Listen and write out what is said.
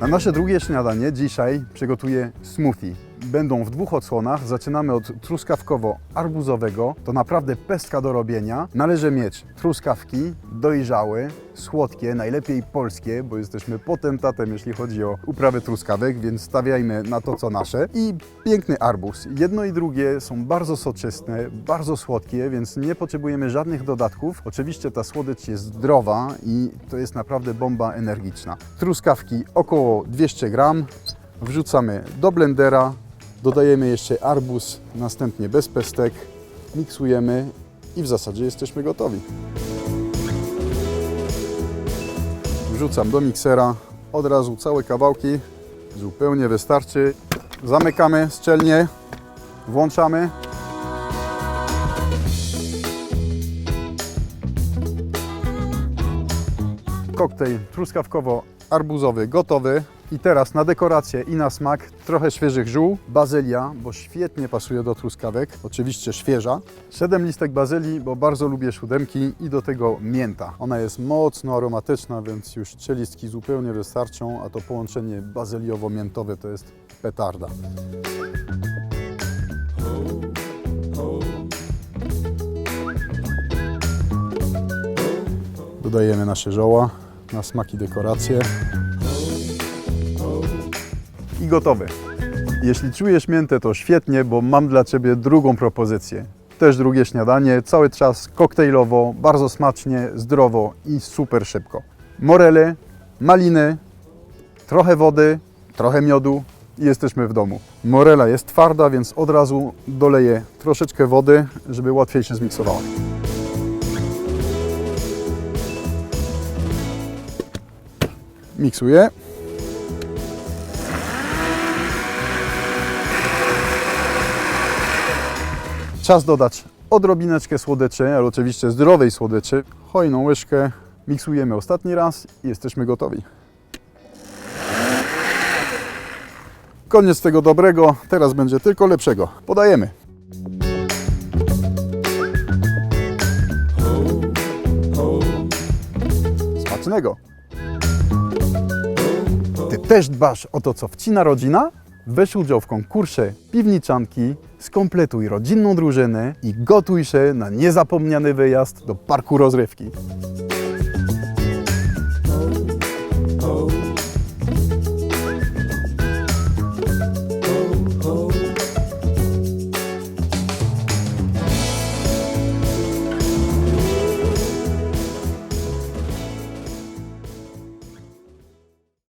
Na nasze drugie śniadanie dzisiaj przygotuję smoothie. Będą w dwóch odsłonach. Zaczynamy od truskawkowo-arbuzowego. To naprawdę pestka do robienia. Należy mieć truskawki dojrzałe, słodkie, najlepiej polskie, bo jesteśmy potentatem, jeśli chodzi o uprawę truskawek, więc stawiajmy na to, co nasze. I piękny arbuz. Jedno i drugie są bardzo soczyste, bardzo słodkie, więc nie potrzebujemy żadnych dodatków. Oczywiście ta słodycz jest zdrowa i to jest naprawdę bomba energiczna. Truskawki około 200 gram. Wrzucamy do blendera, dodajemy jeszcze arbuz, następnie bez pestek, miksujemy i w zasadzie jesteśmy gotowi. Wrzucam do miksera od razu całe kawałki, zupełnie wystarczy. Zamykamy szczelnie, włączamy. Koktajl truskawkowo-arbuzowy gotowy. I teraz na dekorację i na smak trochę świeżych ziół, bazylia, bo świetnie pasuje do truskawek, oczywiście świeża. 7 listek bazylii, bo bardzo lubię siódemki i do tego mięta. Ona jest mocno aromatyczna, więc już trzy listki zupełnie wystarczą, a to połączenie bazyliowo-miętowe to jest petarda. Dodajemy nasze zioła na smak i dekoracje. I gotowy. Jeśli czujesz miętę, to świetnie, bo mam dla Ciebie drugą propozycję. Też drugie śniadanie, cały czas koktajlowo, bardzo smacznie, zdrowo i super szybko. Morele, maliny, trochę wody, trochę miodu i jesteśmy w domu. Morela jest twarda, więc od razu doleję troszeczkę wody, żeby łatwiej się zmiksowała. Miksuję. Czas dodać odrobineczkę słodyczy, ale oczywiście zdrowej słodyczy. Hojną łyżkę. Miksujemy ostatni raz i jesteśmy gotowi. Koniec tego dobrego, teraz będzie tylko lepszego. Podajemy. Smacznego. Ty też dbasz o to, co wcina rodzina? Weź udział w konkursie Piwniczanki, skompletuj rodzinną drużynę i gotuj się na niezapomniany wyjazd do parku rozrywki.